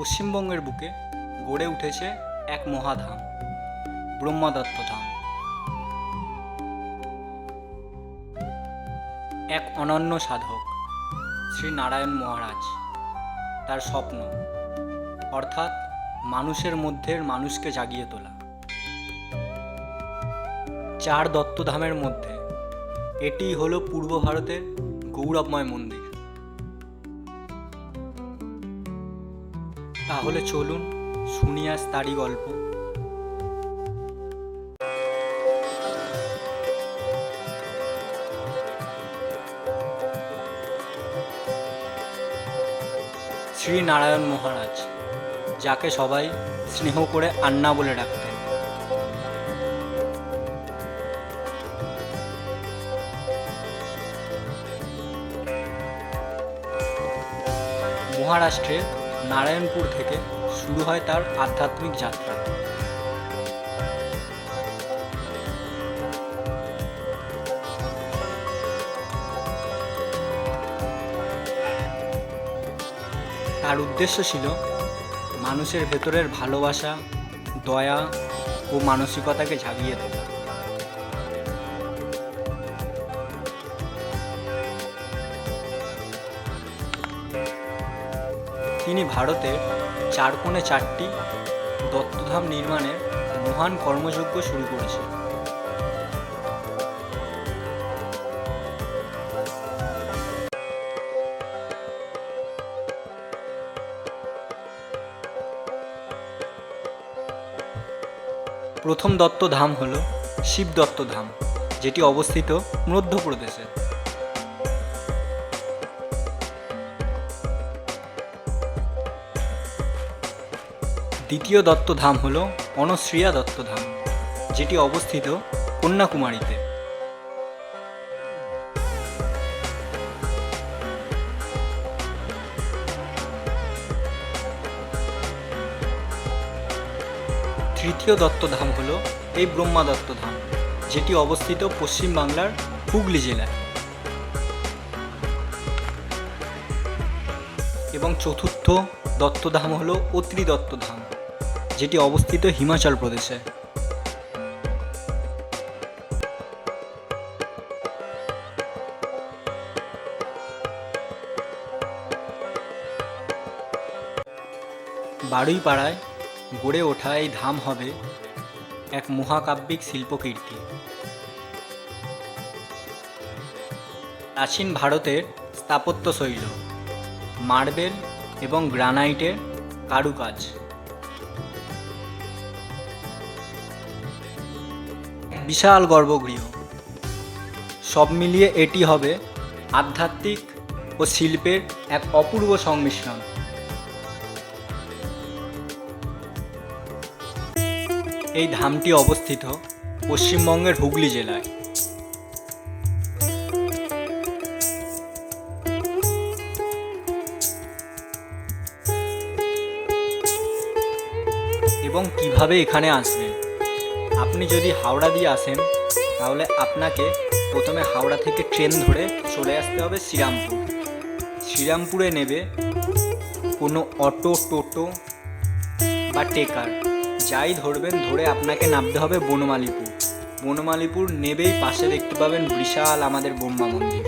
পশ্চিমবঙ্গের বুকে গড়ে উঠেছে এক মহাধাম, ব্রহ্মাদত্ত ধাম। এক অনন্য সাধক, শ্রী নারায়ণ মহারাজ, তার স্বপ্ন, অর্থাৎ মানুষের মধ্যের মানুষকে জাগিয়ে তোলা। চার দত্তধামের মধ্যে এটি হলো পূর্ব ভারতের গৌরবময় মন্দির। তাহলে চলুন শুনি আজ তারই গল্প। শ্রী নারায়ণ মহারাজ, যাকে সবাই স্নেহ করে আন্না বলে ডাকতেন। মহারাষ্ট্রের নারায়ণপুর থেকে শুরু হয় তার আধ্যাত্মিক যাত্রা। তার উদ্দেশ্য ছিল মানুষের ভেতরের ভালোবাসা, দয়া ও মানসিকতাকে জাগিয়ে তোলা। তিনি ভারতের চার কোণে চারটি দত্তধাম নির্মাণের মহান কর্মযজ্ঞ শুরু করেছে প্রথম দত্তধাম হল শিব দত্তধাম, যেটি অবস্থিত মধ্যপ্রদেশে। দ্বিতীয় দত্তধাম হল অনশ্রিয়া দত্তধাম, যেটি অবস্থিত কন্যাকুমারীতে। তৃতীয় দত্তধাম হল এই ব্রহ্মা দত্তধাম, যেটি অবস্থিত পশ্চিমবাংলার হুগলি জেলায়। এবং চতুর্থ দত্তধাম হল অত্রি দত্তধাম। যেটি অবস্থিত হিমাচল প্রদেশে। বারুইপাড়ায় গড়ে ওঠা এই ধাম হবে এক মহাকাব্যিক শিল্পকীর্তি। প্রাচীন ভারতের স্থাপত্যশৈল মার্বেল এবং গ্রানাইটের কারুকাজ। বিশাল গর্ভগৃহ। সব মিলিয়ে এটি হবে আধ্যাত্মিক ও শিল্পের এক অপূর্ব সংমিশ্রণ। এই ধামটি অবস্থিত পশ্চিমবঙ্গের হুগলি জেলায়। এবং কীভাবে এখানে আসবেন আপনি যদি হাওড়া দিয়ে আসেন, তাহলে আপনাকে প্রথমে হাওড়া থেকে ট্রেন ধরে চলে আসতে হবে শ্রীরামপুর। শ্রীরামপুরে নেবে কোনো অটো, টোটো বা টেকার। যাই ধরবেন, ধরে আপনাকে নামতে হবে বনমালীপুর। বনমালীপুর নেবেই, পাশে দেখতে পাবেন বিশাল আমাদের ব্রহ্মা মন্দির।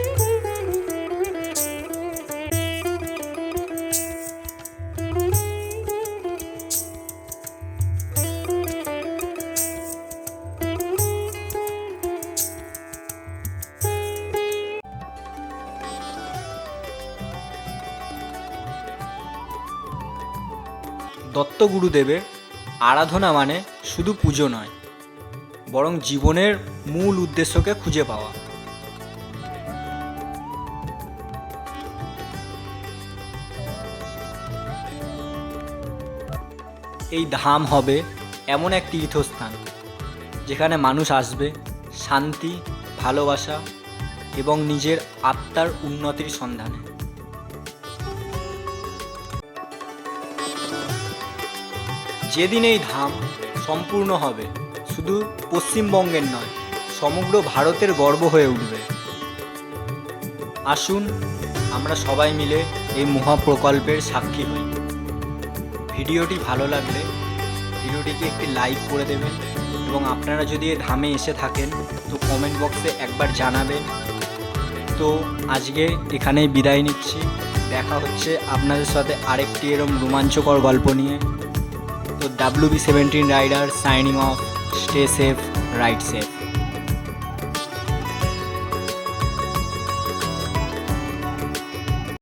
দত্তগুরুদেবের আরাধনা মানে শুধু পুজো নয়, বরং জীবনের মূল উদ্দেশ্যকে খুঁজে পাওয়া। এই ধাম হবে এমন এক তীর্থস্থান, যেখানে মানুষ আসবে শান্তি, ভালোবাসা এবং নিজের আত্মার উন্নতির সন্ধানে। যেদিন এই ধাম সম্পূর্ণ হবে, শুধু পশ্চিমবঙ্গের নয়, সমগ্র ভারতের গর্ব হয়ে উঠবে। আসুন, আমরা সবাই মিলে এই মহাপ্রকল্পের সাক্ষী হই। ভিডিওটি ভালো লাগলে ভিডিওটিকে একটি লাইক করে দেবেন এবং আপনারা যদি এ ধামে এসে থাকেন, তো কমেন্ট বক্সে একবার জানাবেন। তো আজকে এখানেই বিদায় নিচ্ছি। দেখা হচ্ছে আপনাদের সাথে আরেকটি এরম রোমাঞ্চকর গল্প নিয়ে। তো W B seventeen rider signing off stay safe ride safe